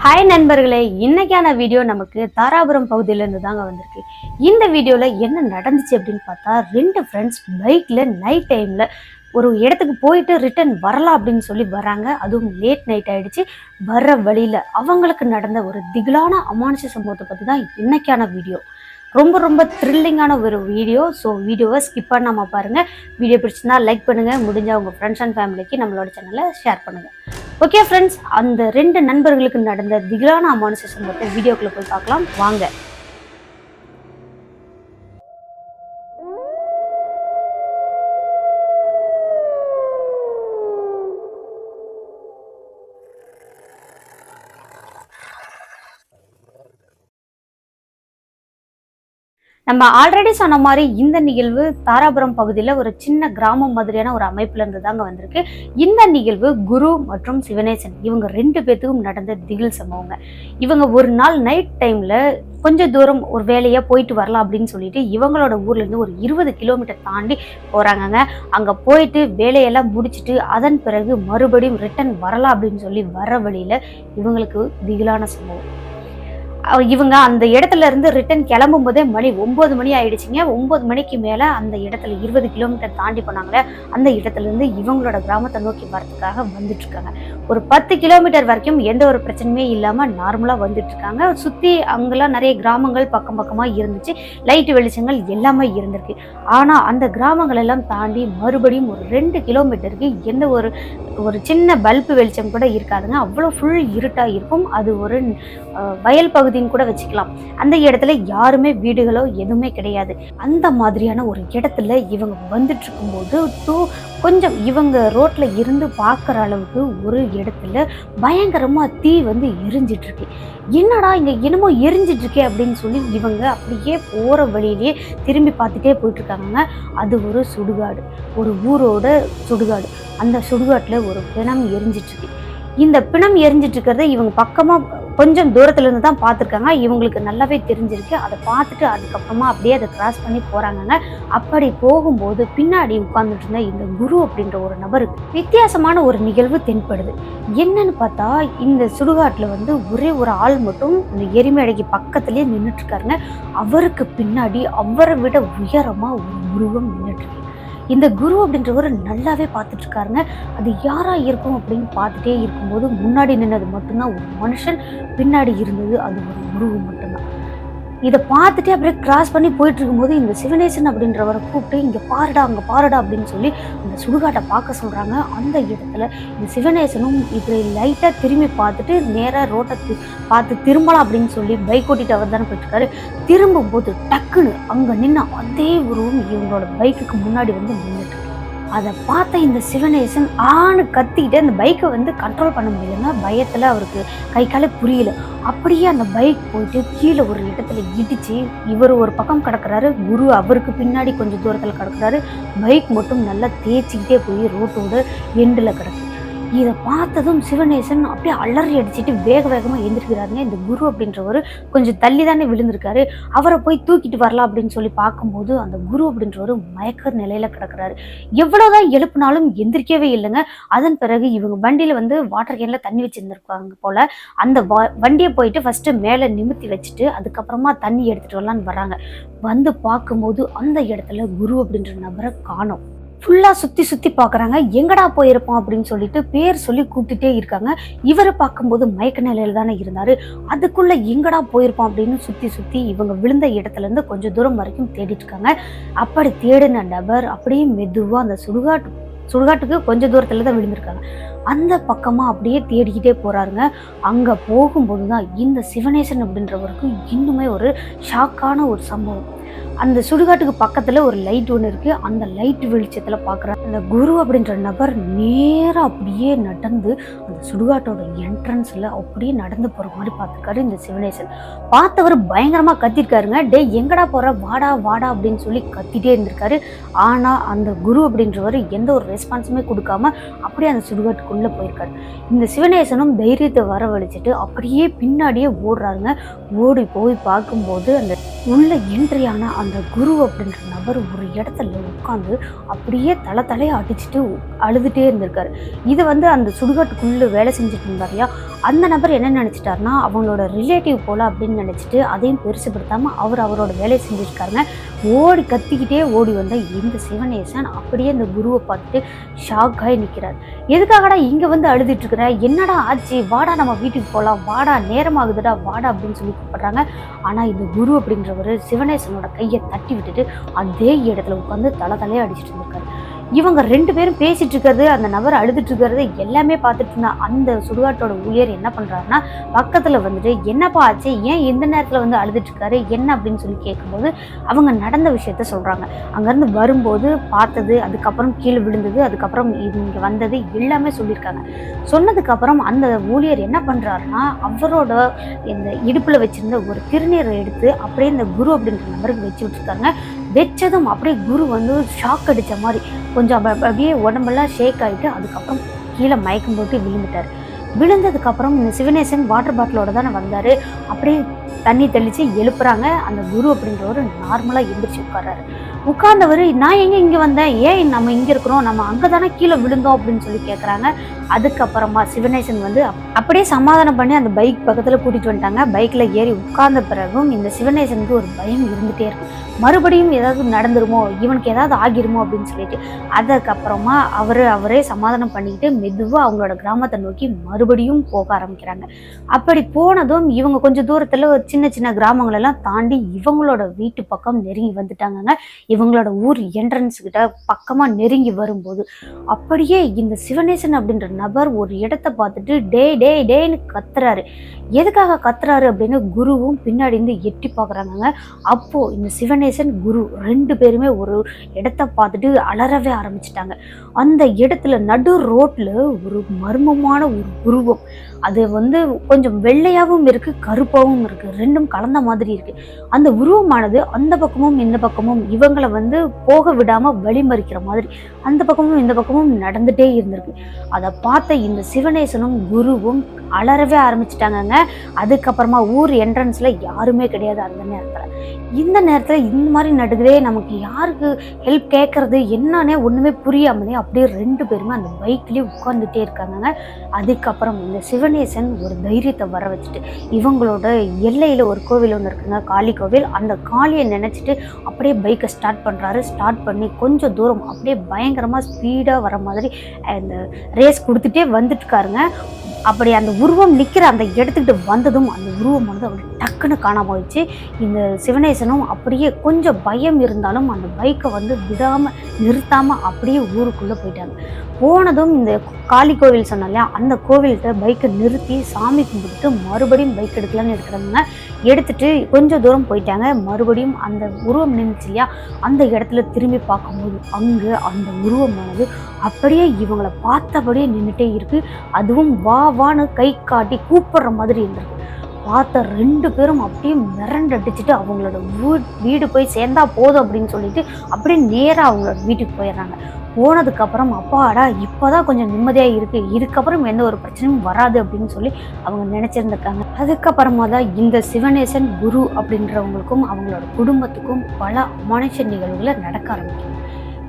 Hi நண்பர்களே இன்னைக்கான video நமக்கு தாராபுரம் பகுதியிலேருந்து தாங்க வந்திருக்கு. இந்த வீடியோவில் என்ன நடந்துச்சு அப்படின்னு பார்த்தா ரெண்டு ஃப்ரெண்ட்ஸ் பைக்கில் நைட் டைமில் ஒரு இடத்துக்கு போயிட்டு ரிட்டர்ன் வரலாம் அப்படின்னு சொல்லி வராங்க அதுவும் லேட் நைட் ஆகிடுச்சு வர்ற வழியில் அவங்களுக்கு நடந்த ஒரு திகிலான அமானுஷ சம்பவத்தை பற்றி தான் இன்னைக்கான வீடியோ ரொம்ப ரொம்ப த்ரில்லிங்கான ஒரு வீடியோ ஸோ வீடியோவை ஸ்கிப் பண்ணாமல் பாருங்கள் வீடியோ பிடிச்சிருந்தா லைக் பண்ணுங்கள் முடிஞ்ச உங்கள் ஃப்ரெண்ட்ஸ் அண்ட் ஃபேமிலிக்கு நம்மளோட சேனலை ஷேர் பண்ணுங்கள் ஓகே ஃப்ரெண்ட்ஸ் அந்த ரெண்டு நண்பர்களுக்கு நடந்த திகிலான அமானுஷ சம்பவத்தை வீடியோக்குள்ளே போய் பார்க்கலாம். வாங்க. நம்ம ஆல்ரெடி சொன்ன மாதிரி இந்த நிகழ்வு தாராபுரம் பகுதியில் ஒரு சின்ன கிராமம் மாதிரியான ஒரு அமைப்புல இருந்து தாங்க வந்திருக்கு. இந்த நிகழ்வு குரு மற்றும் சிவனேசன் இவங்க ரெண்டு பேத்துக்கும் நடந்த திகில் சம்பவங்க. இவங்க ஒரு நாள் நைட் டைம்ல கொஞ்சம் தூரம் ஒரு வேலையாக போயிட்டு வரலாம் அப்படின்னு சொல்லிட்டு இவங்களோட ஊர்லேருந்து ஒரு இருபது கிலோமீட்டர் தாண்டி போகிறாங்கங்க அங்கே போயிட்டு வேலையெல்லாம் முடிச்சிட்டு அதன் பிறகு மறுபடியும் ரிட்டன் வரலாம் அப்படின்னு சொல்லி வர வழியில் இவங்களுக்கு திகிலான சம்பவம். இவங்க அந்த இடத்துல இருந்து ரிட்டன் கிளம்பும் போதே மணி ஒன்பது மணி ஆயிடுச்சுங்க. ஒன்பது மணிக்கு மேல அந்த இடத்துல இருபது கிலோமீட்டர் தாண்டி போனாங்களே அந்த இடத்துல இருந்து இவங்களோட கிராமத்தை நோக்கி வரதுக்காக வந்துட்டு இருக்காங்க ஒரு பத்து கிலோமீட்டர் வரைக்கும் எந்த ஒரு பிரச்சனையுமே இல்லாம நார்மலா வந்துட்டு இருக்காங்க சுத்தி அங்கெல்லாம் நிறைய கிராமங்கள் பக்கம் பக்கமா இருந்துச்சு. லைட் வெளிச்சங்கள் எல்லாமே இருந்திருக்கு. ஆனா அந்த கிராமங்கள் எல்லாம் தாண்டி மறுபடியும் ஒரு ரெண்டு கிலோமீட்டருக்கு எந்த ஒரு ஒரு சின்ன பல்பு வெளிச்சம் கூட இருக்காதுங்க. அவ்வளோ ஃபுல் இருட்டா இருக்கும். அது ஒரு வயல் பகுதி பகுதின்னு கூட வச்சுக்கலாம். அந்த இடத்துல யாருமே வீடுகளோ எதுவுமே கிடையாது. அந்த மாதிரியான ஒரு இடத்துல இவங்க வந்துட்டு இருக்கும்போது டூ கொஞ்சம் இவங்க ரோட்ல இருந்து பார்க்குற அளவுக்கு ஒரு இடத்துல பயங்கரமா தீ வந்து எரிஞ்சிட்டு இருக்கு என்னடா இங்க என்னமோ எரிஞ்சிட்டு இருக்கே அப்படின்னு சொல்லி இவங்க அப்படியே போற வழியிலேயே திரும்பி பார்த்துட்டே போயிட்டு இருக்காங்க அது ஒரு சுடுகாடு. ஒரு ஊரோட சுடுகாடு. அந்த சுடுகாட்டில் ஒரு பிணம் எரிஞ்சிட்டு இருக்கு இந்த பிணம் எரிஞ்சிட்டு இருக்கிறத இவங்க பக்கமாக கொஞ்சம் தூரத்துல இருந்து தான் பார்த்துருக்காங்க. இவங்களுக்கு நல்லாவே தெரிஞ்சிருக்கு. அதை பார்த்துட்டு அதுக்கப்புறமா அப்படியே அதை கிராஸ் பண்ணி போகிறாங்கங்க அப்படி போகும்போது பின்னாடி உட்கார்ந்துட்டு இருந்த இந்த குரு அப்படின்ற ஒரு நபருக்கு வித்தியாசமான ஒரு நிகழ்வு தென்படுது. என்னன்னு பார்த்தா இந்த சுடுகாட்டில் வந்து ஒரே ஒரு ஆள் மட்டும் இந்த எரிமையடைக்கு பக்கத்துலேயே நின்றுட்டு இருக்காருங்க. அவருக்கு பின்னாடி அவரை விட உயரமா ஒரு உருவம் நின்றுட்டு இருக்கு இந்த குரு அப்படின்றவர் நல்லாவே பார்த்துட்டு இருக்காருங்க அது யாராக இருக்கும் அப்படின்னு பார்த்துட்டே இருக்கும்போது முன்னாடி நின்னது மட்டும்தான் ஒரு மனுஷன் பின்னாடி இருந்தது அது ஒரு குரு மட்டும்தான். இதை பார்த்துட்டு அப்படியே கிராஸ் பண்ணி போயிட்டு இருக்கும்போது இந்த சிவனேசன் அப்படின்றவரை கூப்பிட்டு இங்கே பாருடா அங்கே பாருடா அப்படின்னு சொல்லி அந்த சுடுகாட்டை பார்க்க சொல்கிறாங்க அந்த இடத்துல இந்த சிவனேசனும் இப்படி லைட்டாக திரும்பி பார்த்துட்டு நேராக ரோட்டை பார்த்து திரும்பலாம் அப்படின்னு சொல்லி பைக் ஓட்டிட்டு அவர் தானே போயிட்டுருக்காரு. திரும்பும்போது டக்குன்னு அங்கே நின்று அதே உருவம் இவங்களோட பைக்குக்கு முன்னாடி வந்து நின்றுட்டு அதை பார்த்த இந்த சிவநேசன் ஆணு கத்திக்கிட்டு அந்த பைக்கை வந்து கண்ட்ரோல் பண்ண முடியலன்னா பயத்தில் அவருக்கு கை கால புரியல. அப்படியே அந்த பைக் போயிட்டு கீழே ஒரு இடத்துல இடித்து இவர் ஒரு பக்கம் கிடக்குறாரு குரு அவருக்கு பின்னாடி கொஞ்சம் தூரத்தில் கிடக்கிறாரு பைக் மட்டும் நல்லா தேய்ச்சிக்கிட்டே போய் ரோட்டோட எண்டில் கிடக்கு. இதை பார்த்ததும் சிவநேசன் அப்படியே அலறி அடிச்சிட்டு வேக வேகமாக எழுந்திருக்கிறாருங்க. இந்த குரு அப்படின்றவர் கொஞ்சம் தள்ளி தானே விழுந்திருக்காரு. அவரை போய் தூக்கிட்டு வரலாம் அப்படின்னு சொல்லி பார்க்கும்போது அந்த குரு அப்படின்றவர் மயக்க நிலையில கிடக்குறாரு. எவ்வளவுதான் எழுப்புனாலும் எந்திரிக்கவே இல்லைங்க. அதன் பிறகு இவங்க வண்டியில வந்து வாட்டர் கேன்ல தண்ணி வச்சுருந்துருக்காங்க போல அந்த வண்டியை போயிட்டு ஃபர்ஸ்ட் மேலே நிமித்தி வச்சுட்டு அதுக்கப்புறமா தண்ணி எடுத்துட்டு வரலான்னு வராங்க வந்து பார்க்கும்போது அந்த இடத்துல குரு அப்படின்ற நபரை காணும். ஃபுல்லாக சுற்றி சுற்றி பார்க்குறாங்க எங்கடா போயிருப்பான் அப்படின்னு சொல்லிட்டு பேர் சொல்லி கூப்பிட்டுட்டே இருக்காங்க. இவரை பார்க்கும்போது மயக்க நிலையில தானே இருந்தார். அதுக்குள்ளே எங்கடா போயிருப்பான் அப்படின்னு சுற்றி சுற்றி இவங்க விழுந்த இடத்துலேருந்து கொஞ்சம் தூரம் வரைக்கும் தேடிட்டு இருக்காங்க. அப்படி தேடின நபர் அப்படியே மெதுவாக அந்த சுடுகாட்டு சுடுகாட்டுக்கு கொஞ்சம் தூரத்தில் தான் விழுந்திருக்காங்க. அந்த பக்கமாக அப்படியே தேடிக்கிட்டே போகிறாருங்க அங்கே போகும்போது தான் இந்த சிவனேசன் அப்படின்றவருக்கு இன்னுமே ஒரு ஷாக்கான ஒரு சம்பவம். அந்த சுடுகாட்டுக்கு பக்கத்தில் ஒரு லைட் ஒன்று இருக்குது அந்த லைட் வெளிச்சத்தில் பாக்குறாரு அந்த குரு அப்படின்ற நபர் நேராக அப்படியே நடந்து அந்த சுடுகாட்டோட என்ட்ரன்ஸில் அப்படியே நடந்து போகிற மாதிரி பார்த்துருக்காரு இந்த சிவனேசன். பார்த்தவர் பயங்கரமாக கத்திருக்காருங்க. டே எங்கடா போகிற வாடா வாடா அப்படின்னு சொல்லி கத்திட்டே இருந்திருக்காரு. ஆனால் அந்த குரு அப்படின்றவர் எந்த ஒரு ரெஸ்பான்ஸுமே கொடுக்காம அப்படியே அந்த சுடுகாட்டுக்குள்ளே போயிருக்காரு. இந்த சிவனேசனும் தைரியத்தை வரவழைச்சிட்டு அப்படியே பின்னாடியே ஓடுறாருங்க. ஓடி போய் பார்க்கும்போது அந்த உள்ள என்ட்ரியான அந்த குரு அப்படின்ற நபர் ஒரு இடத்துல உட்காந்து அப்படியே தலை தலையை அடிச்சுட்டு அழுதுகிட்டே இருந்திருக்காரு. இது வந்து அந்த சுடுகாட்டுக்குள்ளே வேலை செஞ்சுட்டு இருந்தாரியா? அந்த நபர் என்ன நினச்சிட்டாருன்னா அவங்களோட ரிலேட்டிவ் போல அப்படின்னு நினச்சிட்டு அதையும் பெருசுப்படுத்தாமல் அவர் அவரோட வேலையை செஞ்சுருக்காருங்க. ஓடி கத்திக்கிட்டே ஓடி வந்த இந்த சிவனேசன் அப்படியே இந்த குருவை பார்த்துட்டு ஷாக் ஆகி நிற்கிறார் எதுக்காகடா இங்கே வந்து அழுதுட்டுருக்குற என்னடா ஆச்சு? வாடா நம்ம வீட்டுக்கு போகலாம் வாடா நேரமாகுதுடா வாடா அப்படின்னு சொல்லி கூப்பிட்றாங்க. ஆனால் இந்த குரு அப்படின்றவர் சிவனேசனோட கையை தட்டி விட்டுட்டு அதே இடத்துல உட்காந்து தலை தலையே அடிச்சிட்டு இருந்திருக்காரு. இவங்க ரெண்டு பேரும் பேசிட்டு இருக்கிறது அந்த நபர் அழுதுட்டு இருக்கிறது எல்லாமே பார்த்துட்டு இருந்த அந்த சுடுகாட்டோட ஊழியர் என்ன பண்றாருன்னா பக்கத்துல வந்துட்டு என்னப்பா ஆச்சு? ஏன் எந்த நேரத்துல வந்து அழுதுட்டு இருக்காரு? என்ன? அப்படின்னு சொல்லி கேட்கும்போது அவங்க நடந்த விஷயத்த சொல்றாங்க. அங்கேருந்து வரும்போது பார்த்தது அதுக்கப்புறம் கீழே விழுந்தது அதுக்கப்புறம் இங்கே வந்தது எல்லாமே சொல்லியிருக்காங்க. சொன்னதுக்கப்புறம் அந்த ஊழியர் என்ன பண்ணுறாருன்னா அவரோட இந்த இடுப்பில் வச்சிருந்த ஒரு திருநீரை எடுத்து அப்படியே இந்த குரு அப்படின்ற நபருக்கு வச்சு விட்டுருக்காங்க வச்சதும் அப்படியே குரு வந்து ஷாக் அடித்த மாதிரி கொஞ்சம் அப்படியே உடம்பெல்லாம் ஷேக் ஆகிட்டு அதுக்கப்புறம் கீழே மயக்கம் போட்டு விழுந்துட்டார். விழுந்ததுக்கப்புறம் இந்த சிவநேசன் வாட்டர் பாட்டிலோட தானே வந்தார். அப்படியே தண்ணி தெளித்து எழுப்புறாங்க. அந்த குரு அப்படின்றவர் நார்மலாக எந்திரிச்சு உட்கார்றாரு. உட்கார்ந்தவர் நான் எங்கே இங்கே வந்தேன்? ஏன் நம்ம இங்கே இருக்கிறோம்? நம்ம அங்கே தானே கீழே விழுந்தோம்? அப்படின்னு சொல்லி கேட்குறாங்க அதுக்கப்புறமா சிவநேசன் வந்து அப்படியே சமாதானம் பண்ணி அந்த பைக் பக்கத்தில் கூட்டிகிட்டு வந்துட்டாங்க. பைக்கில் ஏறி உட்கார்ந்த பிறகும் இந்த சிவநேசனுக்கு ஒரு பயம் இருந்துகிட்டே இருக்கு மறுபடியும் ஏதாவது நடந்துருமோ? இவனுக்கு ஏதாவது ஆகிருமோ? அப்படின்னு சொல்லிட்டு. அதுக்கப்புறமா அவர் அவரே சமாதானம் பண்ணிக்கிட்டு மெதுவாக அவங்களோட கிராமத்தை நோக்கி மறு மறுபடியும் போக ஆரம்பிக்கிறாங்க. அப்படி போனதும் இவங்க கொஞ்சம் தூரத்தில் ஒரு சின்ன சின்ன கிராமங்கள் எல்லாம் தாண்டி இவங்களோட வீட்டு பக்கம் நெருங்கி வந்துட்டாங்கங்க. இவங்களோட ஊர் என்ட்ரன்ஸ் கிட்ட பக்கமாக நெருங்கி வரும்போது அப்படியே இந்த சிவனேசன் அப்படின்ற நபர் ஒரு இடத்த பார்த்துட்டு டே டே டேன்னு கத்துறாரு. எதுக்காக கத்துறாரு அப்படின்னு குருவும் பின்னாடி இருந்து எட்டி பார்க்குறாங்கங்க அப்போது இந்த சிவனேசன் குரு ரெண்டு பேருமே ஒரு இடத்த பார்த்துட்டு அலறவே ஆரம்பிச்சிட்டாங்க. அந்த இடத்துல நடு ரோட்டில் ஒரு மர்மமான ஒரு உருவம் அது வந்து கொஞ்சம் வெள்ளையாகவும் இருக்குது கருப்பாகவும் இருக்குது ரெண்டும் கலந்த மாதிரி இருக்குது அந்த உருவமானது அந்த பக்கமும் இந்த பக்கமும் இவங்களை வந்து போக விடாமல் வழிமறிக்கிற மாதிரி அந்த பக்கமும் இந்த பக்கமும் நடந்துகிட்டே இருந்திருக்கு. அதை பார்த்த இந்த சிவனேசனும் குருவும் அலறவே ஆரம்பிச்சிட்டாங்கங்க. அதுக்கப்புறமா ஊர் என்ட்ரன்ஸில் யாருமே கிடையாது அந்த நேரத்தில். இந்த நேரத்தில் இந்த மாதிரி நடுகிறே நமக்கு யாருக்கு ஹெல்ப் கேட்குறது என்னன்னே ஒன்றுமே புரியாமலே அப்படியே ரெண்டு பேருமே அந்த பைக்லேயே உட்காந்துட்டே இருக்காங்க அதுக்கப்புறம் இந்த சிவனேசன் ஒரு தைரியத்தை வர வச்சுட்டு இவங்களோட எல்லையில் ஒரு கோவில் ஒன்று இருக்குங்க காளி கோவில். அந்த காளியை நினச்சிட்டு அப்படியே பைக்கை ஸ்டார்ட் பண்ணுறாரு ஸ்டார்ட் பண்ணி கொஞ்சம் தூரம் அப்படியே பயங்கரமாக ஸ்பீடாக வர மாதிரி அந்த ரேஸ் கொடுத்துட்டே வந்துட்டு இருக்காருங்க அப்படி அந்த உருவம் நிற்கிற அந்த இடத்துக்கிட்ட வந்ததும் அந்த உருவம் வந்து டக்குன்னு காணாம போயிடுச்சு. இந்த சிவனேசனும் அப்படியே கொஞ்சம் பயம் இருந்தாலும் அந்த பைக்கை வந்து விடாம நிறுத்தாம அப்படியே ஊருக்குள்ளே போயிட்டாங்க. போனதும் இந்த காளி கோவில் சொன்னோம் இல்லையா? அந்த கோவில்கிட்ட பைக்கை நிறுத்தி சாமி கும்பிட்டு மறுபடியும் பைக் எடுக்கலாம்னு எடுக்கிறவங்க எடுத்துட்டு கொஞ்சம் தூரம் போயிட்டாங்க. மறுபடியும் அந்த உருவம் நின்றுச்சு இல்லையா? அந்த இடத்துல திரும்பி பார்க்கும்போது அங்கே அந்த உருவமானது அப்படியே இவங்களை பார்த்தபடியே நின்றுட்டே இருக்கு. அதுவும் வா வான்னு கை காட்டி கூப்பிடுற மாதிரி இருந்திருக்கு. பார்த்த ரெண்டு பேரும் அப்படியே மிரண்டு அடிச்சுட்டு அவங்களோட வீ- வீடு போய் சேர்ந்தா போதும் அப்படின்னு சொல்லிட்டு அப்படியே நேராக அவங்களோட வீட்டுக்கு போயிடுறாங்க. போனதுக்கப்புறம் அப்பாடா இப்போ தான் கொஞ்சம் நிம்மதியாக இருக்குது இதுக்கப்புறம் எந்த ஒரு பிரச்சனையும் வராது அப்படின்னு சொல்லி அவங்க நினச்சிருந்துருக்காங்க. அதுக்கப்புறமா தான் இந்த சிவனேசன் குரு அப்படின்றவங்களுக்கும் அவங்களோட குடும்பத்துக்கும் பல மனுஷ நிகழ்வுகளை நடக்க ஆரம்பிக்கும்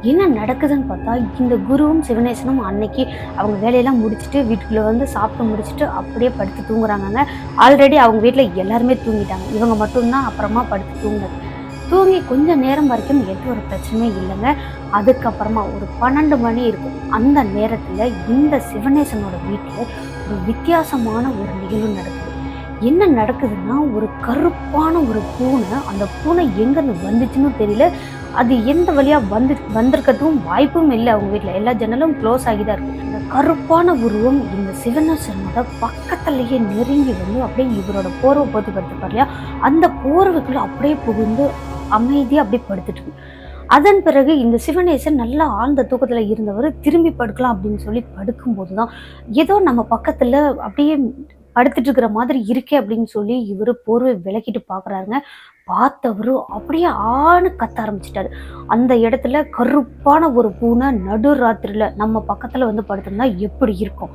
என்ன நடக்குதுன்னு பார்த்தா இந்த குருவும் சிவனேசனும் அன்னைக்கு அவங்க வேலையெல்லாம் முடிச்சுட்டு வீட்டுக்குள்ளே வந்து சாப்பிட்டு முடிச்சுட்டு அப்படியே படுத்து தூங்குறாங்கங்க. ஆல்ரெடி அவங்க வீட்டில் எல்லாருமே தூங்கிட்டாங்க. இவங்க மட்டும்தான் அப்புறமா படுத்து தூங்குது தூங்கி கொஞ்ச நேரம் வரைக்கும் எந்த ஒரு பிரச்சனையும் இல்லைங்க. அதுக்கப்புறமா ஒரு பன்னெண்டு மணி இருக்கும். அந்த நேரத்தில் இந்த சிவனேசனோட வீட்டில் ஒரு வித்தியாசமான ஒரு நிகழ்வு நடக்குது. என்ன நடக்குதுன்னா ஒரு கருப்பான ஒரு பூனை அந்த பூனை எங்கேருந்து வந்துச்சுன்னு தெரியல. அது எந்த வழியா வந்து வந்திருக்கிறதுக்கும் வாய்ப்பும் இல்லை அவங்க வீட்டில் எல்லா ஜன்னலும் க்ளோஸ் ஆகி தான் இருக்கு. இந்த கருப்பான உருவம் இந்த சிவனேசனோட பக்கத்துலயே நெருங்கி வந்து அப்படியே இவரோட போர்வை போத்தி படுத்துப்பார் இல்லையா அந்த போர்வைக்குள்ளே அப்படியே புகுந்து அமைதியாக அப்படியே படுத்துட்டு இருக்கு. அதன் பிறகு இந்த சிவனேசன் நல்லா ஆழ்ந்த தூக்கத்தில் இருந்தவர் திரும்பி படுக்கலாம் அப்படின்னு சொல்லி படுக்கும்போது தான் ஏதோ நம்ம பக்கத்தில் அப்படியே படுத்துட்டு இருக்கிற மாதிரி இருக்கே அப்படின்னு சொல்லி இவர் போர்வை விளக்கிட்டு பார்க்குறாருங்க பார்த்தவரும் அப்படியே ஆணு கத்த ஆரம்பிச்சிட்டாரு. அந்த இடத்துல கருப்பான ஒரு பூனை நடு ராத்திரியில் நம்ம பக்கத்தில் வந்து படுத்திருந்தா எப்படி இருக்கும்?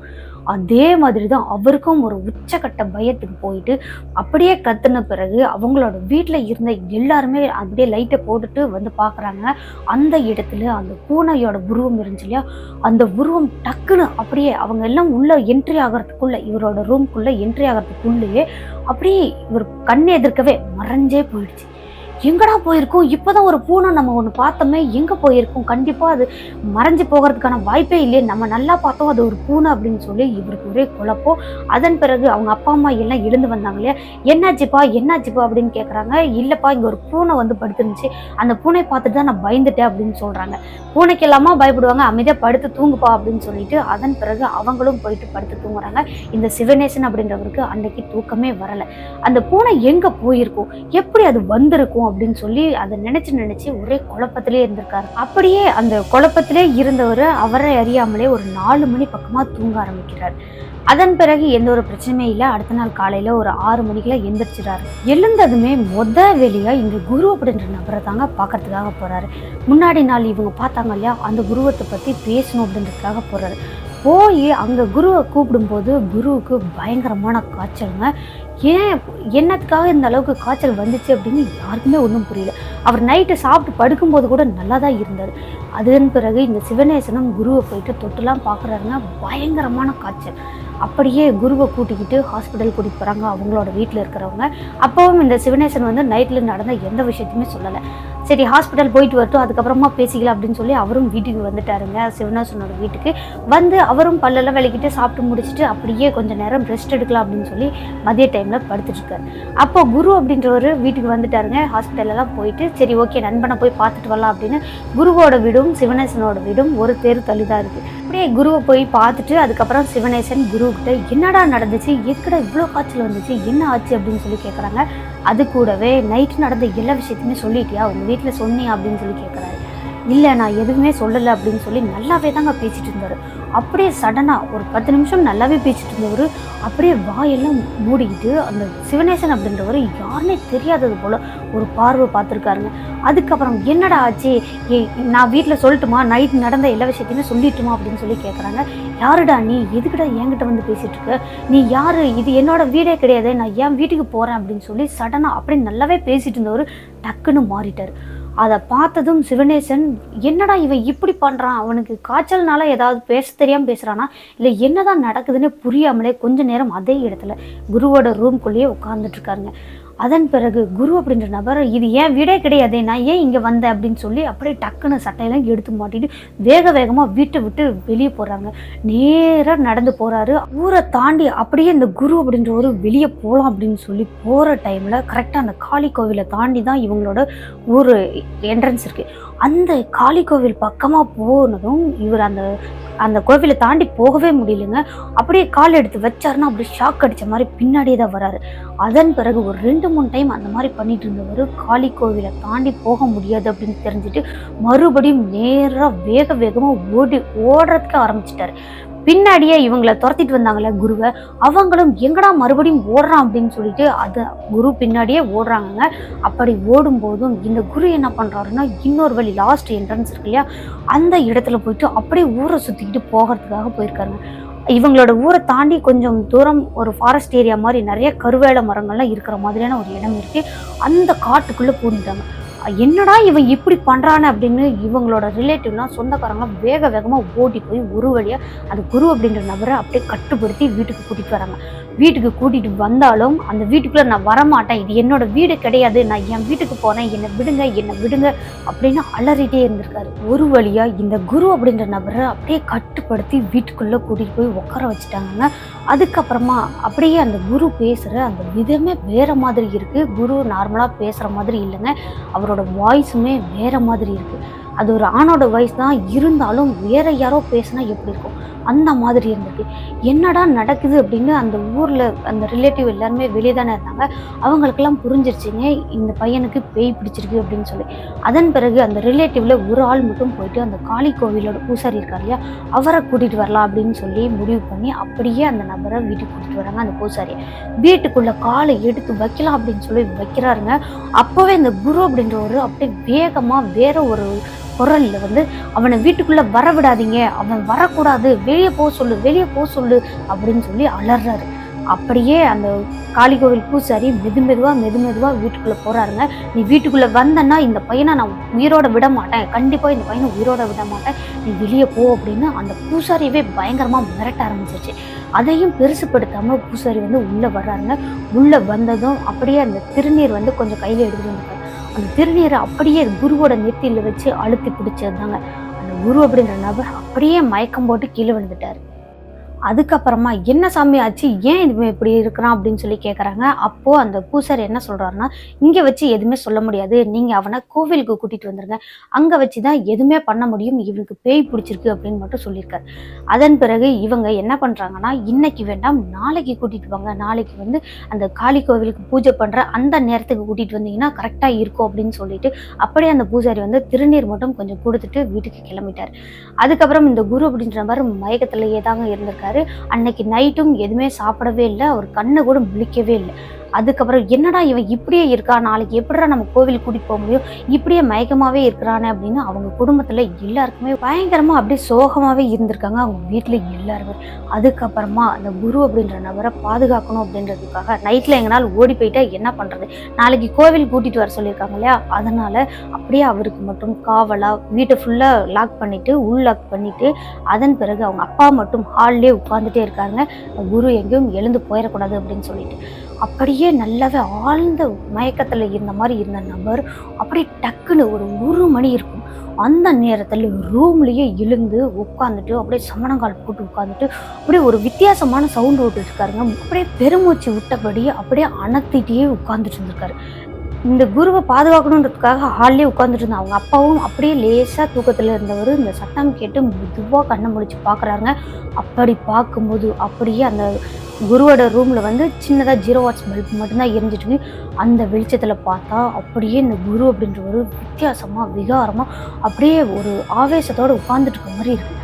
அதே மாதிரி தான் அவருக்கும் ஒரு உச்சக்கட்ட பயத்துக்கு போயிட்டு அப்படியே கத்துன பிறகு அவங்களோட வீட்டில் இருந்த எல்லாருமே அப்படியே லைட்டை போட்டுட்டு வந்து பார்க்குறாங்க அந்த இடத்துல அந்த பூனையோட உருவம் இருந்துச்சு இல்லையா? அந்த உருவம் டக்குன்னு அப்படியே அவங்க எல்லாம் உள்ள என்ட்ரி ஆகிறதுக்குள்ளே இவரோட ரூம்குள்ளே என்ட்ரி ஆகிறதுக்குள்ளேயே அப்படியே இவர் கண் எதிர்க்கவே மறைஞ்சே போயிடுச்சு. எங்கடா போயிருக்கோம்? இப்போதான் ஒரு பூனை நம்ம ஒன்று பார்த்தோமே எங்கே போயிருக்கோம்? கண்டிப்பாக அது மறைஞ்சு போகிறதுக்கான வாய்ப்பே இல்லையே. நம்ம நல்லா பார்த்தோம் அது ஒரு பூனை அப்படின்னு சொல்லி இவருக்கு ஒரே குழப்பம். அதன் பிறகு அவங்க அப்பா அம்மா எல்லாம் எழுந்து வந்தாங்க இல்லையா? என்னாச்சுப்பா? என்னாச்சுப்பா? அப்படின்னு கேட்குறாங்க இல்லைப்பா இங்கே ஒரு பூனை வந்து படுத்துருந்துச்சு. அந்த பூனை பார்த்துட்டு தான் நான் பயந்துட்டேன் அப்படின்னு சொல்கிறாங்க பூனைக்கு எல்லாமா பயப்படுவாங்க. அமைதியாக படுத்து தூங்குப்பா அப்படின்னு சொல்லிட்டு அதன் பிறகு அவங்களும் போயிட்டு படுத்து தூங்குறாங்க. இந்த சிவநேசன் அப்படின்றவருக்கு அன்னைக்கு தூக்கமே வரலை. அந்த பூனை எங்கே போயிருக்கும்? எப்படி அது வந்திருக்கும்? அப்படின்னு சொல்லி அதை நினைச்சு நினைச்சு ஒரே குழப்பத்திலே இருந்திருக்காரு. அப்படியே அந்த குழப்பத்திலே இருந்தவர் அவரை அறியாமலே ஒரு நாலு மணி பக்கமா தூங்க ஆரம்பிக்கிறார். அதன் பிறகு எந்த ஒரு பிரச்சனையும் இல்லை. அடுத்த நாள் காலையில ஒரு ஆறு மணிக்கெல்லாம் எந்திரிச்சிடாரு எழுந்ததுமே மொத வேலையா இங்க குரு அப்படின்ற நபரை தாங்க பார்க்கறதுக்காக போறாரு. முன்னாடி நாள் இவங்க பார்த்தாங்க இல்லையா? அந்த குருவத்தை பத்தி பேசணும் அப்படின்றதுக்காக போறாரு. போய் அங்கே குருவை கூப்பிடும்போது குருவுக்கு பயங்கரமான காய்ச்சலுங்க. ஏன் என்னத்துக்காக இந்த அளவுக்கு காய்ச்சல் வந்துச்சு அப்படின்னு யாருக்குமே ஒன்றும் புரியல. அவர் நைட்டு சாப்பிட்டு படுக்கும்போது கூட நல்லா தான் இருந்தார். அதன் பிறகு இந்த சிவநேசனும் குருவை போயிட்டு தொட்டுலாம் பார்க்குறாருங்க பயங்கரமான காய்ச்சல். அப்படியே குருவை கூட்டிக்கிட்டு ஹாஸ்பிட்டல் கூட்டிகிட்டு போகிறாங்க அவங்களோட வீட்டில் இருக்கிறவங்க. அப்போவும் இந்த சிவநேசன் வந்து நைட்டில் நடந்த எந்த விஷயத்தையுமே சொல்லலை. சரி ஹாஸ்பிட்டல் போயிட்டு வரட்டும் அதுக்கப்புறமா பேசிக்கலாம் அப்படின்னு சொல்லி அவரும் வீட்டுக்கு வந்துட்டாருங்க. சிவனாசனோட வீட்டுக்கு. வந்து அவரும் பல்லெல்லாம் விளக்கிட்டு சாப்பிட்டு முடிச்சுட்டு அப்படியே கொஞ்ச நேரம் ரெஸ்ட் எடுக்கலாம் அப்படின்னு சொல்லி மதிய டைமில் படுத்துட்டு அப்போ குரு அப்படின்றவர் வீட்டுக்கு வந்துட்டாருங்க. ஹாஸ்பிட்டலெல்லாம் போயிட்டு சரி ஓகே நண்பனை போய் பார்த்துட்டு வரலாம் அப்படின்னு குருவோட வீடும் சிவநேசனோட வீடும் ஒரு தேர் தள்ளி தான் இருக்குது அப்படியே குருவை போய் பார்த்துட்டு அதுக்கப்புறம் சிவநேசன் குருக்கிட்ட என்னடா நடந்துச்சு? எக்கடா இவ்வளோ காய்ச்சல் வந்துச்சு? என்ன ஆச்சு? அப்படின்னு சொல்லி கேட்குறாங்க அது கூடவே நைட்டு நடந்த எல்லா விஷயத்தையுமே சொல்லிட்டியா? உங்கள் வீட்டில் சொன்னியா அப்படின்னு சொல்லி கேட்குறாரு இல்லை நான் எதுவுமே சொல்லலை அப்படின்னு சொல்லி நல்லாவே தாங்க பேசிட்டு இருந்தார். அப்படியே சடனாக ஒரு பத்து நிமிஷம் நல்லாவே பேசிட்டு இருந்தவர் அப்படியே வாயெல்லாம் மூடிக்கிட்டு அந்த சிவநேசன் அப்படின்றவர் யாருனே தெரியாதது போல் ஒரு பார்வை பார்த்துருக்காருங்க. அதுக்கப்புறம் என்னடா ஆச்சு? ஏ நான் வீட்டில் சொல்லட்டுமா? நைட் நடந்த எல்லா விஷயத்தையுமே சொல்லிட்டுமா? அப்படின்னு சொல்லி கேட்குறாங்க யாருடா நீ? எதுக்குடா என்கிட்ட வந்து பேசிட்டு இருக்க? நீ யார்? இது என்னோட வீடே கிடையாது. நான் ஏன் வீட்டுக்கு போகிறேன் அப்படின்னு சொல்லி சடனாக அப்படியே நல்லாவே பேசிட்டு இருந்தவர் டக்குன்னு மாறிட்டார். அதை பார்த்ததும் சிவனேசன் என்னடா இவன் இப்படி பண்ணுறான் அவனுக்கு காய்ச்சல்னால ஏதாவது பேச தெரியாமல் பேசுகிறானா இல்லை என்னதான் நடக்குதுன்னு புரியாமலே கொஞ்ச நேரம் அதே இடத்துல குருவோட ரூம்குள்ளேயே உட்காந்துட்டு இருக்காருங்க. அதன் பிறகு குரு அப்படின்ற நபர் இது ஏன் வீடே கிடையாது நான் ஏன் இங்கே வந்தேன் அப்படின்னு சொல்லி அப்படியே டக்குன்னு சட்டையெல்லாம் எடுத்து மாட்டிட்டு வேக வேகமாக வீட்டை விட்டு வெளியே போகிறாங்க நேராக நடந்து போகிறாரு ஊரை தாண்டி அப்படியே இந்த குரு அப்படின்றவரு வெளியே போகலாம் அப்படின்னு சொல்லி போகிற டைமில் கரெக்டாக அந்த காளி கோவிலை தாண்டி தான் இவங்களோட ஊர் என்ட்ரன்ஸ் இருக்குது அந்த காளி கோவில் பக்கமாக போனதும் இவர் அந்த அந்த கோவிலை தாண்டி போகவே முடியலங்க. அப்படியே கால் எடுத்து வச்சாருன்னா அப்படியே ஷாக் அடித்த மாதிரி பின்னாடியே தான் வராரு. அதன் பிறகு ஒரு ரெண்டு மூணு டைம் அந்த மாதிரி பண்ணிட்டு இருந்தவர் காளி கோவிலை தாண்டி போக முடியாது அப்படின்னு தெரிஞ்சுட்டு மறுபடியும் நேராக வேக வேகமாக ஓடி ஓடுறதுக்கு ஆரம்பிச்சிட்டாரு. பின்னாடியே இவங்கள துரத்திட்டு வந்தாங்களே குருவை அவங்களும் எங்கடா மறுபடியும் ஓடுறான் அப்படின்னு சொல்லிட்டு அது குரு பின்னாடியே ஓடுறாங்கங்க. அப்படி ஓடும்போதும் இந்த குரு என்ன பண்ணுறாருன்னா இன்னொரு வழி லாஸ்ட் என்ட்ரன்ஸ் இருக்கு இல்லையா அந்த இடத்துல போயிட்டு அப்படியே ஊரை சுற்றிக்கிட்டு போகிறதுக்காக போயிருக்காருங்க. இவங்களோட ஊரை தாண்டி கொஞ்சம் தூரம் ஒரு ஃபாரஸ்ட் ஏரியா மாதிரி நிறைய கருவேல மரங்கள்லாம் இருக்கிற மாதிரியான ஒரு இடம் இருக்குது அந்த காட்டுக்குள்ளே பூந்துட்டாங்க. என்னடா இவன் இப்படி பண்ணுறானே அப்படின்னு இவங்களோட ரிலேட்டிவ்லாம் சொந்தக்காரங்க வேக வேகமாக ஓடி போய் ஒரு வழியாக அந்த குரு அப்படின்ற நபரை அப்படியே கட்டுப்படுத்தி வீட்டுக்கு கூட்டிகிட்டு வராங்க. வீட்டுக்கு கூட்டிகிட்டு வந்தாலும் அந்த வீட்டுக்குள்ளே நான் வரமாட்டேன். இது என்னோட வீடு கிடையாது. நான் என் வீட்டுக்கு போனேன். என்னை விடுங்க என்னை விடுங்க அப்படின்னு அலறிட்டே இருந்திருக்காரு. ஒரு வழியாக இந்த குரு அப்படின்ற நபரை அப்படியே கட்டுப்படுத்தி வீட்டுக்குள்ளே கூட்டிகிட்டு போய் உட்கார வச்சுட்டாங்க அதுக்கப்புறமா அப்படியே அந்த குரு பேசுகிற அந்த விதமே வேறு மாதிரி இருக்குது குரு நார்மலாக பேசுகிற மாதிரி இல்லைங்க. அவரோட வாய்ஸுமே வேறு மாதிரி இருக்குது அது ஒரு ஆணோட வாய்ஸ் தான். இருந்தாலும் வேற யாரோ பேசினா எப்படி இருக்கும்? அந்த மாதிரி இருந்தது என்னடா நடக்குது அப்படின்னு அந்த ஊரில் அந்த ரிலேட்டிவ் எல்லாருமே வெளியே தானே இருந்தாங்க. அவங்களுக்கெல்லாம் புரிஞ்சிருச்சுங்க இந்த பையனுக்கு பேய் பிடிச்சிருக்கு அப்படின்னு சொல்லி. அதன் பிறகு அந்த ரிலேட்டிவ்ல ஒரு ஆள் மட்டும் போயிட்டு அந்த காளி கோவிலோட பூசாரி இருக்கார் இல்லையா அவரை கூட்டிகிட்டு வரலாம் அப்படின்னு சொல்லி முடிவு பண்ணி அப்படியே அந்த நபரை வீட்டுக்கு கூட்டிகிட்டு வராங்க அந்த பூசாரியை வீட்டுக்குள்ளே காலை எடுத்து வைக்கலாம் அப்படின்னு சொல்லி வைக்கிறாருங்க. அப்போவே இந்த குரு அப்படின்ற ஒரு அப்படியே வேகமாக வேற ஒரு குரல்ல வந்து அவனை வீட்டுக்குள்ளே வர விடாதீங்க அவன் வரக்கூடாது. வெளியே போக சொல்லு. வெளியே போக சொல்லு. அப்படின்னு சொல்லி அலறாரு. அப்படியே அந்த காளி கோவில் பூசாரி மெது மெதுவாக மெது மெதுவாக வீட்டுக்குள்ளே போகிறாருங்க நீ வீட்டுக்குள்ளே வந்தன்னா இந்த பையனை நான் உயிரோட விட மாட்டேன். கண்டிப்பாக இந்த பையனை உயிரோட விட மாட்டேன். நீ வெளியே போ. அப்படின்னு அந்த பூசாரியவே பயங்கரமாக மிரட்ட ஆரம்பிச்சிருச்சு. அதையும் பெருசுப்படுத்தாமல் பூசாரி வந்து உள்ளே வர்றாருங்க. உள்ளே வந்ததும் அப்படியே அந்த திருநீர் வந்து கொஞ்சம் கையில் எடுத்துகிட்டு வந்து அந்த திருநீரை அப்படியே குருவோட நெத்தியில் வச்சு அழுத்தி பிடிச்சதுதாங்க அந்த குரு அப்படின்ற நபர் அப்படியே மயக்கம் போட்டு கீழே விழுந்துட்டாரு. அதுக்கப்புறமா என்ன சாமி ஆச்சு? ஏன் இது இப்படி இருக்கிறான் அப்படின்னு சொல்லி கேட்குறாங்க அப்போது அந்த பூசாரி என்ன சொல்கிறாருன்னா இங்கே வச்சு எதுவுமே சொல்ல முடியாது. நீங்கள் அவனை கோவிலுக்கு கூட்டிகிட்டு வந்துருங்க. அங்கே வச்சு தான் எதுவுமே பண்ண முடியும். இவனுக்கு பேய் பிடிச்சிருக்கு அப்படின்னு மட்டும் சொல்லியிருக்காரு. அதன் பிறகு இவங்க என்ன பண்ணுறாங்கன்னா இன்னைக்கு வேண்டாம் நாளைக்கு கூட்டிகிட்டு வாங்க. நாளைக்கு வந்து அந்த காளி கோவிலுக்கு பூஜை பண்ணுற அந்த நேரத்துக்கு கூட்டிகிட்டு வந்தீங்கன்னா கரெக்டாக இருக்கும் அப்படின்னு சொல்லிட்டு அப்படியே அந்த பூசாரி வந்து திருநீர் மட்டும் கொஞ்சம் கொடுத்துட்டு வீட்டுக்கு கிளம்பிட்டார். அதுக்கப்புறம் இந்த குரு அப்படின்ற மாதிரி மயக்கத்திலேயே தாங்க இருந்திருக்காரு. அன்னைக்கு நைட்டும் எதுவுமே சாப்பிடவே இல்லை. அவர் கண்ணை கூட முழிக்கவே இல்லை. அதுக்கப்புறம் என்னடா இவன் இப்படியே இருக்கா? நாளைக்கு எப்படிடா நம்ம கோவில் கூட்டிட்டு போக முடியும்? இப்படியே மயக்கமாவே இருக்கிறானே அப்படின்னு அவங்க குடும்பத்துல எல்லாருக்குமே பயங்கரமா அப்படியே சோகமாவே இருந்திருக்காங்க. அவங்க வீட்டுல எல்லாருமே. அதுக்கப்புறமா அந்த குரு அப்படின்ற நபரை பாதுகாக்கணும் அப்படின்றதுக்காக நைட்ல எங்கனால ஓடி போயிட்டா என்ன பண்றது? நாளைக்கு கோவில் கூட்டிட்டு வர சொல்லியிருக்காங்க இல்லையா? அதனால அப்படியே அவருக்கு மட்டும் காவலா வீட்டை ஃபுல்லா லாக் பண்ணிட்டு உள் லாக் பண்ணிட்டு அதன் பிறகு அவங்க அப்பா மட்டும் ஹால்லே உட்காந்துட்டே இருக்காங்க குரு எங்கேயும் எழுந்து போயிடக்கூடாது அப்படின்னு சொல்லிட்டு. அப்படியே நல்லாவே ஆழ்ந்த மயக்கத்தில் இருந்த மாதிரி இருந்த நபர் அப்படியே டக்குன்னு ஒரு ஒரு மணி இருக்கும். அந்த நேரத்தில் ரூம்லேயே எழுந்து உட்காந்துட்டு அப்படியே சமணங்கால் போட்டு உட்காந்துட்டு அப்படியே ஒரு வித்தியாசமான சவுண்ட் விட்டு இருக்காருங்க. அப்படியே பெருமூச்சு விட்டபடி அப்படியே அணத்திட்டே உட்காந்துட்டு இருந்திருக்காரு. இந்த குருவை பாதுகாக்கணுன்றதுக்காக ஹால்லே உட்காந்துட்டு இருந்தா. அவங்க அப்பாவும் அப்படியே லேசாக தூக்கத்தில் இருந்தவர் இந்த சத்தம் கேட்டு மெதுவாக கண்ணை முழிச்சு பார்க்குறாங்க அப்படி பார்க்கும்போது அப்படியே அந்த குருவோட ரூமில் வந்து சின்னதாக ஜீரோ வாட்ஸ் பல்ப் மட்டும்தான் எரிஞ்சிட்டு அந்த வெளிச்சத்தில் பார்த்தா அப்படியே இந்த குரு அப்படின்ற ஒரு வித்தியாசமாக விகாரமாக அப்படியே ஒரு ஆவேசத்தோடு உட்காந்துட்டு இருக்க மாதிரி இருக்கு.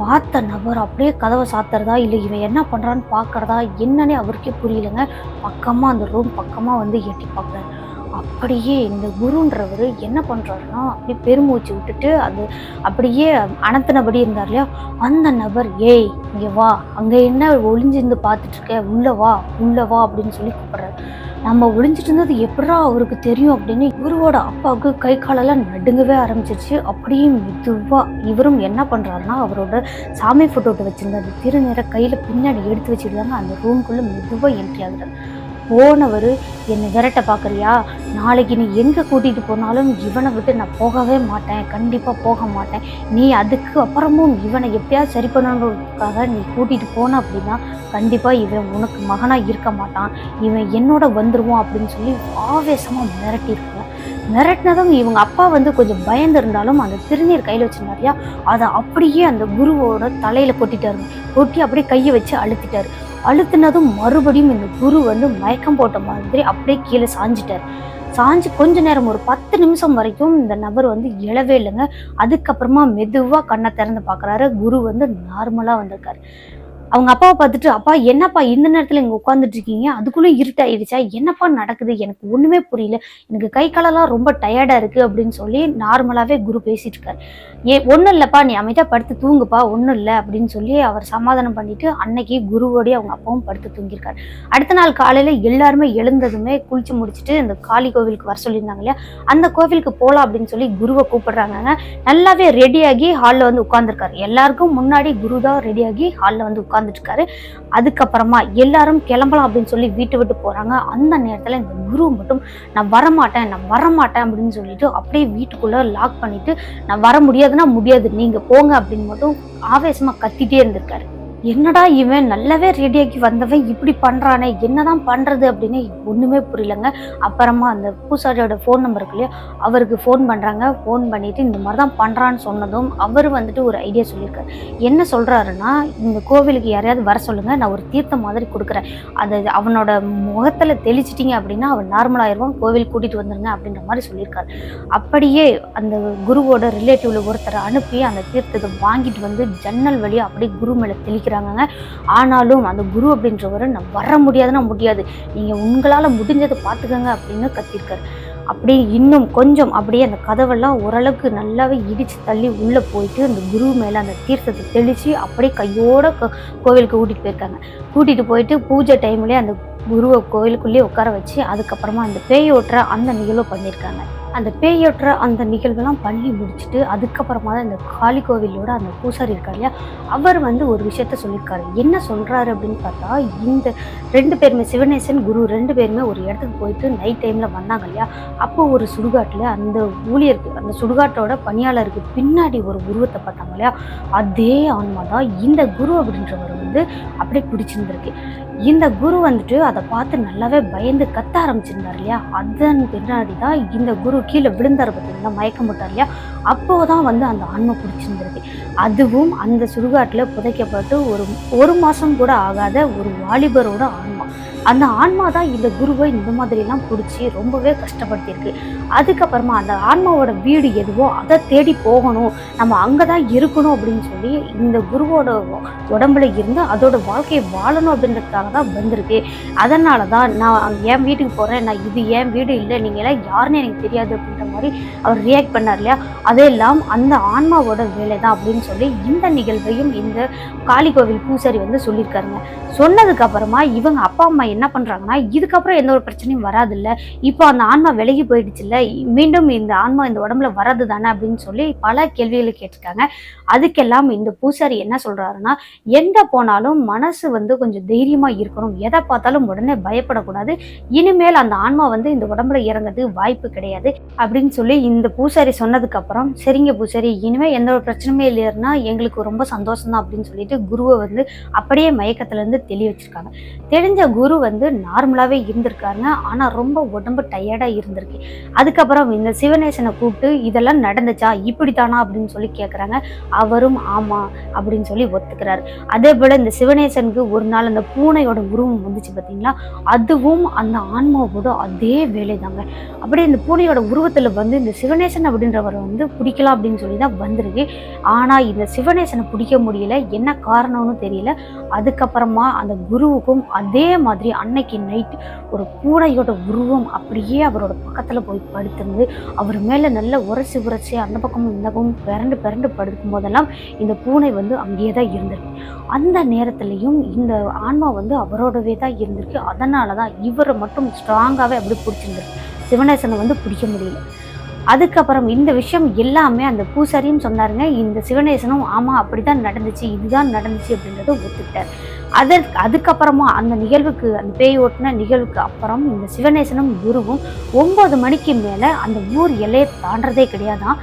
பார்த்த நபர் அப்படியே கதவை சாத்துறதா இல்லை இவன் என்ன பண்ணுறான்னு பார்க்குறதா என்னன்னே அவருக்கே புரியலைங்க. பக்கமாக அந்த ரூம் பக்கமாக வந்து எட்டி பார்க்குறாரு அப்படியே இந்த குருன்றவர் என்ன பண்ணுறாருன்னா அப்படியே பெருமூச்சு விட்டுட்டு அது அப்படியே அனத்தினபடி இருந்தார் இல்லையா? அந்த நபர் ஏய் இங்கே வா. அங்கே என்ன ஒளிஞ்சிருந்து பார்த்துட்டு இருக்க உள்ள வா உள்ள வா அப்படின்னு சொல்லி கூப்பிடுறாரு. நம்ம ஒளிஞ்சிட்டு இருந்தது எப்படா அவருக்கு தெரியும் அப்படின்னு இவரோட அப்பாவுக்கு கை காலெல்லாம் நடுங்கவே ஆரம்பிச்சிருச்சு. அப்படியே மெதுவாக இவரும் என்ன பண்ணுறாருன்னா அவரோட சாமி போட்டோட்ட வச்சுருந்தாரு. அந்த கையில் பின்னாடி எடுத்து வச்சிருந்தாங்க அந்த ரூம்குள்ளே மெதுவாக என்ட்ரி ஆகுறாரு. போனவர் என்னை விரட்ட பார்க்குறியா? நாளைக்கு நீ எங்கே கூட்டிகிட்டு போனாலும் இவனை விட்டு நான் போகவே மாட்டேன். கண்டிப்பாக போக மாட்டேன். நீ அதுக்கு அப்புறமும் இவனை எப்படியாவது சரி பண்ணணுன்றதுக்காக நீ கூட்டிகிட்டு போன அப்படின்னா கண்டிப்பாக இவன் உனக்கு மகனாக இருக்க மாட்டான். இவன் என்னோட வந்துடுவோம் அப்படின்னு சொல்லி ஆவேசமாக மிரட்டியிருக்காங்க மிரட்டினதும் இவங்க அப்பா வந்து கொஞ்சம் பயந்து இருந்தாலும் அந்த திருநீர் கையில் வச்சுருந்தாரியா? அதை அப்படியே அந்த குருவோட தலையில் கொட்டிட்டாரு. கொட்டி அப்படியே கையை வச்சு அழுத்திட்டாரு. அழுத்தினதும் மறுபடியும் இந்த குரு வந்து மயக்கம் போட்ட மாதிரி அப்படியே கீழே சாஞ்சிட்டார். சாஞ்சு கொஞ்ச நேரம் ஒரு பத்து நிமிஷம் வரைக்கும் இந்த நபர் வந்து இழவே இல்லைங்க. அதுக்கப்புறமா மெதுவாக கண்ணை திறந்து பார்க்கறாரு. குரு வந்து நார்மலாக வந்திருக்காரு. அவங்க அப்பாவை பார்த்துட்டு அப்பா என்னப்பா இந்த நேரத்தில் இங்கே உட்காந்துட்டு இருக்கீங்க? அதுக்குள்ளே இருட்டாயிடுச்சா? என்னப்பா நடக்குது? எனக்கு ஒன்றுமே புரியல. எனக்கு கை காலெல்லாம் ரொம்ப டயர்டாக இருக்குது அப்படின்னு சொல்லி நார்மலாகவே குரு பேசிட்டு இருக்காரு ஏ ஒன்றும் இல்லைப்பா நீ அமைதியாக படுத்து தூங்குப்பா ஒன்றும் இல்லை அப்படின்னு சொல்லி அவர் சமாதானம் பண்ணிட்டு அன்னைக்கு குருவோடய அவங்க அப்பாவும் படுத்து தூங்கியிருக்காரு. அடுத்த நாள் காலையில் எல்லாருமே எழுந்ததுமே குளிச்சு முடிச்சுட்டு இந்த காளி கோவிலுக்கு வர சொல்லியிருந்தாங்க இல்லையா? அந்த கோவிலுக்கு போகலாம் அப்படின்னு சொல்லி குருவை கூப்பிடுறாங்க. நல்லாவே ரெடியாகி ஹாலில் வந்து உட்காந்துருக்காரு எல்லாருக்கும் முன்னாடி குரு தான் ரெடியாகி ஹாலில் வந்து உட்காந்துட்டுருக்காரு அதுக்கப்புறமா எல்லாரும் கிளம்பலாம் அப்படின்னு சொல்லி வீட்டை விட்டு போகிறாங்க அந்த நேரத்தில் இந்த குரு மட்டும் நான் வரமாட்டேன் நான் வரமாட்டேன் அப்படின்னு சொல்லிட்டு அப்படியே வீட்டுக்குள்ளே லாக் பண்ணிவிட்டு நான் வர முடியாதுன்னா முடியாது நீங்கள் போங்க அப்படின்னு மட்டும் ஆவேசமாக கத்திட்டே இருந்திருக்காரு. என்னடா இவன் நல்லாவே ரெடியாக்கி வந்தவன் இப்படி பண்ணுறானே என்னதான் பண்ணுறது அப்படின்னு ஒன்றுமே புரியலங்க. அப்புறமா அந்த பூசாரியோட ஃபோன் நம்பர் இல்லையா அவருக்கு ஃபோன் பண்ணுறாங்க ஃபோன் பண்ணிட்டு இந்த மாதிரி தான் பண்ணுறான்னு சொன்னதும் அவர் வந்துட்டு ஒரு ஐடியா சொல்லியிருக்காரு. என்ன சொல்கிறாருன்னா இந்த கோவிலுக்கு யாரையாவது வர சொல்லுங்கள் நான் ஒரு தீர்த்தம் மாதிரி கொடுக்குறேன். அது அவனோட முகத்தில் தெளிச்சிட்டிங்க அப்படின்னா அவன் நார்மலாகிடுவான் கோவில் கூட்டிகிட்டு வந்துருங்க அப்படின்ற மாதிரி சொல்லியிருக்காரு. அப்படியே அந்த குருவோட ரிலேட்டிவில் ஒருத்தரை அனுப்பி அந்த தீர்த்தத்தை வாங்கிட்டு வந்து ஜன்னல் வழியாக அப்படியே குரு மேலே தெளிக்க நினைக்கிறாங்கங்க ஆனாலும் அந்த குரு அப்படின்றவர் நான் வர முடியாதுன்னா முடியாது. நீங்கள் உங்களால் முடிஞ்சதை பார்த்துக்கங்க அப்படின்னு கத்திருக்காரு. அப்படியே இன்னும் கொஞ்சம் அப்படியே அந்த கதவெல்லாம் ஓரளவுக்கு நல்லாவே இடித்து தள்ளி உள்ளே போயிட்டு அந்த குரு மேலே அந்த தீர்த்தத்தை தெளித்து அப்படியே கையோட கோவிலுக்கு கூட்டிகிட்டு போயிருக்காங்க. கூட்டிகிட்டு போயிட்டு பூஜை டைம்லேயே அந்த குருவை கோவிலுக்குள்ளேயே உட்கார வச்சு அதுக்கப்புறமா அந்த பேய் ஓட்டுற அந்த நிகழ்வை பண்ணியிருக்காங்க. அந்த பேயொற்ற அந்த நிகழ்வெல்லாம் பண்ணி முடிச்சுட்டு அதுக்கப்புறமா தான் இந்த காளி கோவிலோட அந்த பூசாரி இருக்கார் இல்லையா? அவர் வந்து ஒரு விஷயத்த சொல்லியிருக்காரு. என்ன சொல்கிறாரு அப்படின்னு பார்த்தா இந்த ரெண்டு பேருமே சிவனேசன் குரு ரெண்டு பேருமே ஒரு இடத்துக்கு போயிட்டு நைட் டைமில் வந்தாங்க இல்லையா? அப்போ ஒரு சுடுகாட்டில் அந்த ஊழியருக்கு அந்த சுடுகாட்டோட பணியாளருக்கு பின்னாடி ஒரு உருவத்தை பார்த்தாங்க இல்லையா? அதே ஆன்மா தான் இந்த குரு அப்படின்றவர் வந்து அப்படியே பிடிச்சிருந்திருக்கு. இந்த குரு வந்துட்டு அதை பார்த்து நல்லாவே பயந்து கத்த ஆரம்பிச்சிருந்தார் இல்லையா அதன் பின்னாடி தான் இந்த குரு கீழே விழுந்தார் பார்த்தீங்கன்னா மயக்கம் போட்டார் இல்லையா அப்போதான் வந்து அந்த ஆன்மை பிடிச்சிருந்திருக்கு. அதுவும் அந்த சுடுகாட்டில் புதைக்கப்பட்டு ஒரு ஒரு மாதம் கூட ஆகாத ஒரு வாலிபரோட ஆன்மா. அந்த ஆன்மா தான் இந்த குருவை இந்த மாதிரிலாம் பிடிச்சி ரொம்பவே கஷ்டப்படுத்தியிருக்கு. அதுக்கப்புறமா அந்த ஆன்மாவோட வீடு எதுவோ அதை தேடி போகணும். நம்ம அங்கே தான் இருக்கணும் அப்படின்னு சொல்லி இந்த குருவோட உடம்புல இருந்து அதோட வாழ்க்கையை வாழணும் அப்படின்றதுக்காக தான் வந்திருக்கு. அதனால தான் நான் என் வீட்டுக்கு போகிறேன் நான் இது என் வீடு இல்லை. நீங்கள் எல்லாம் யாருன்னு எனக்கு தெரியாது அப்படின்னு மாதிரி அவர் ரியாக்ட் பண்ணார் இல்லையா? அதெல்லாம் அந்த ஆன்மாவோட வேலை தான் அப்படின்னு சொல்லி இந்த நிகழ்வையும் இந்த காளி கோவில் பூசாரி வந்து சொல்லியிருக்காருங்க. சொன்னதுக்கு அப்புறமா இவங்க அப்பா அம்மா என்ன பண்றாங்கன்னா இதுக்கப்புறம் எந்த ஒரு பிரச்சனையும் வராது இப்போ அந்த ஆன்மா விலகி போயிடுச்சு இல்லை மீண்டும் இந்த ஆன்மா இந்த உடம்புல வராது தானே அப்படின்னு சொல்லி பல கேள்விகளை கேட்டிருக்காங்க. அதுக்கெல்லாம் இந்த பூசாரி என்ன சொல்றாருன்னா எங்கே போனாலும் மனசு வந்து கொஞ்சம் தைரியமா இருக்கணும். எதை பார்த்தாலும் உடனே பயப்படக்கூடாது. இனிமேல் அந்த ஆன்மா வந்து இந்த உடம்புல இறங்குறது வாய்ப்பு கிடையாது. அப்படின்னு சொல்லி இந்த பூசாரி சொன்னதுக்கப்புறம் சரிங்க பூசாரி இனிமே எந்த ஒரு பிரச்சனையுமே இல்லைன்னா எங்களுக்கு ரொம்ப சந்தோஷம் தான் அப்படின்னு சொல்லிட்டு குருவை வந்து அப்படியே மயக்கத்துலேருந்து தெளி வச்சிருக்காங்க. தெரிஞ்ச குரு வந்து நார்மலாகவே இருந்திருக்காங்க ஆனால் ரொம்ப உடம்பு டயர்டாக இருந்திருக்கு. அதுக்கப்புறம் இந்த சிவநேசனை கூப்பிட்டு இதெல்லாம் நடந்துச்சா? இப்படி தானா அப்படின்னு சொல்லி கேட்குறாங்க அவரும் ஆமாம் அப்படின்னு சொல்லி ஒத்துக்கிறாரு. அதே போல் இந்த சிவநேசனுக்கு ஒரு நாள் அந்த பூனையோட உருவம் வந்துச்சு பார்த்தீங்களா அதுவும் அந்த ஆன்மாவோட அதே வேலை தாங்க அப்படியே இந்த பூனையோட உருவத்தில் வந்து இந்த சிவநேசன் அப்படின்றவரை வந்து பிடிக்கலாம் அப்படின்னு சொல்லி தான் வந்திருக்கு. ஆனால் இந்த சிவநேசனை பிடிக்க முடியல. என்ன காரணம்னு தெரியல. அதுக்கப்புறமா அந்த குருவுக்கும் அதே மாதிரி அன்னைக்கு நைட் ஒரு பூனையோட உருவம் அப்படியே அவரோட பக்கத்தில் போய் படுத்திருந்து அவர் மேலே நல்ல உரசி உரசி அந்த பக்கமும் இந்த பக்கமும் பிறண்டு பிறண்டு படுக்கும் போதெல்லாம் இந்த பூனை வந்து அங்கேயே தான் இருந்திருக்கு. அந்த நேரத்துலையும் இந்த ஆன்மா வந்து அவரோடவே தான் இருந்திருக்கு. அதனால தான் இவரை மட்டும் ஸ்ட்ராங்காகவே அப்படி பிடிச்சிருந்திருக்கு. சிவநேசனை வந்து பிடிக்க முடியல. அதுக்கப்புறம் இந்த விஷயம் எல்லாமே அந்த பூசாரியும் சொன்னாருங்க இந்த சிவநேசனும் ஆமா அப்படிதான் நடந்துச்சு இதுதான் நடந்துச்சு அப்படின்றத ஒத்துக்கிட்டார். அதற்கு அதுக்கப்புறமா அந்த நிகழ்வுக்கு அந்த பேய் ஓட்டின நிகழ்வுக்கு அப்புறம் இந்த சிவநேசனும் குருவும் ஒன்பது மணிக்கு மேலே அந்த ஊர் எல்லையை தாண்டதே கிடையாதான்.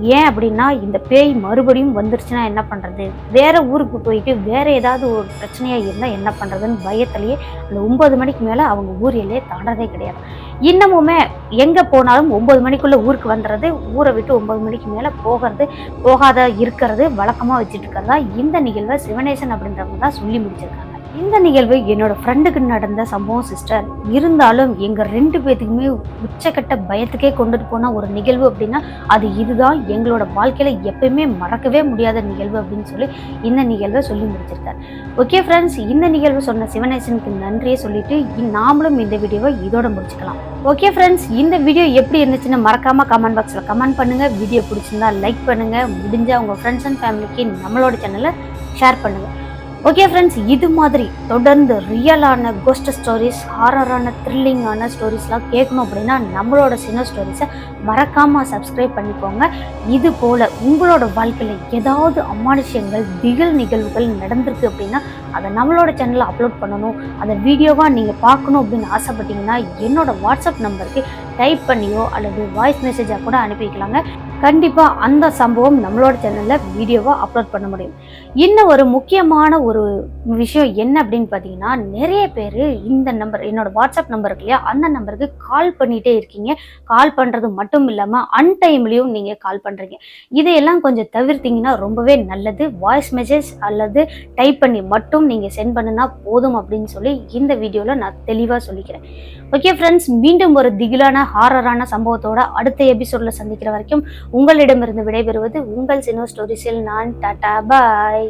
ஏன் அப்படின்னா இந்த பேய் மறுபடியும் வந்துருச்சுன்னா என்ன பண்ணுறது வேற ஊருக்கு போயிட்டு வேற ஏதாவது ஒரு பிரச்சனையாக இருந்தால் என்ன பண்ணுறதுன்னு பயத்திலேயே அந்த ஒம்பது மணிக்கு மேலே அவங்க ஊர் எல்லையை கிடையாது. இன்னமுமே எங்கே போனாலும் ஒம்பது மணிக்குள்ளே ஊருக்கு வந்துடுறது ஊரை விட்டு ஒம்பது மணிக்கு மேலே போகிறது போகாத இருக்கிறது வழக்கமாக வச்சுட்டு இருக்கிறதா இந்த நிகழ்வை சிவனேசன் அப்படின்றவங்க தான் சொல்லி முடிச்சிருக்காங்க. இந்த நிகழ்வு என்னோட ஃப்ரெண்டுக்கு நடந்த சம்பவம் சிஸ்டர் இருந்தாலும் எங்கள் ரெண்டு பேத்துக்குமே உச்சக்கட்ட பயத்துக்கே கொண்டுட்டு போன ஒரு நிகழ்வு அப்படின்னா அது இதுதான். எங்களோட வாழ்க்கையில் எப்பயுமே மறக்கவே முடியாத நிகழ்வு அப்படின்னு சொல்லி இந்த நிகழ்வை சொல்லி முடிச்சிருக்கார். ஓகே ஃப்ரெண்ட்ஸ் இந்த நிகழ்வு சொன்ன சிவனேசனுக்கு நன்றியை சொல்லிட்டு நாமளும் இந்த வீடியோவை இதோட முடிச்சுக்கலாம். ஓகே ஃப்ரெண்ட்ஸ் இந்த வீடியோ எப்படி இருந்துச்சுன்னு மறக்காம கமெண்ட் பாக்ஸில் கமெண்ட் பண்ணுங்க. வீடியோ பிடிச்சிருந்தா லைக் பண்ணுங்க. முடிஞ்ச உங்க ஃப்ரெண்ட்ஸ் அண்ட் ஃபேமிலிக்கு நம்மளோட சேனலை ஷேர் பண்ணுங்க. ஓகே ஃப்ரெண்ட்ஸ் இது மாதிரி தொடர்ந்து ரியலான கோஸ்ட் ஸ்டோரிஸ் ஹாரரான த்ரில்லிங்கான ஸ்டோரிஸ்லாம் கேட்கணும் அப்படின்னா நம்மளோட சின்ன ஸ்டோரிஸை மறக்காமல் சப்ஸ்கிரைப் பண்ணிக்கோங்க. இது போல் உங்களோட வாழ்க்கையில் ஏதாவது அமானுஷ்யங்கள் திகில் நிகழ்வுகள் நடந்திருக்கு அப்படின்னா அதை நம்மளோட சேனலில் அப்லோட் பண்ணணும். அந்த வீடியோவாக நீங்கள் பார்க்கணும் அப்படின்னு ஆசைப்பட்டீங்கன்னா என்னோட வாட்ஸ்அப் நம்பருக்கு டைப் பண்ணியோ அல்லது வாய்ஸ் மெசேஜாக கூட அனுப்பிக்கலாங்க. கண்டிப்பாக அந்த சம்பவம் நம்மளோட சேனலில் வீடியோவாக அப்லோட் பண்ண முடியும். இன்னும் ஒரு முக்கியமான ஒரு விஷயம் என்ன அப்படின்னு பார்த்தீங்கன்னா நிறைய பேர் இந்த நம்பர் என்னோட வாட்ஸ்அப் நம்பர் இருக்கு இல்லையா அந்த நம்பருக்கு கால் பண்ணிகிட்டே இருக்கீங்க. கால் பண்ணுறது மட்டும் இல்லாமல் அன்டைம்லேயும் நீங்கள் கால் பண்ணுறீங்க இதையெல்லாம் கொஞ்சம் தவிர்த்தீங்கன்னா ரொம்பவே நல்லது. வாய்ஸ் மெசேஜ் அல்லது டைப் பண்ணி மட்டும் நீங்கள் சென்ட் பண்ணுனா போதும் அப்படின்னு சொல்லி இந்த வீடியோவில் நான் தெளிவாக சொல்லிக்கிறேன். ஓகே ஃப்ரெண்ட்ஸ் மீண்டும் ஒரு திகிலான ஹாரரான சம்பவத்தோட அடுத்த எபிசோட்ல சந்திக்கிற வரைக்கும் உங்களிடமிருந்து விடைபெறுவது உங்கள் சினோ ஸ்டோரிஸில் நான். டாடா பாய்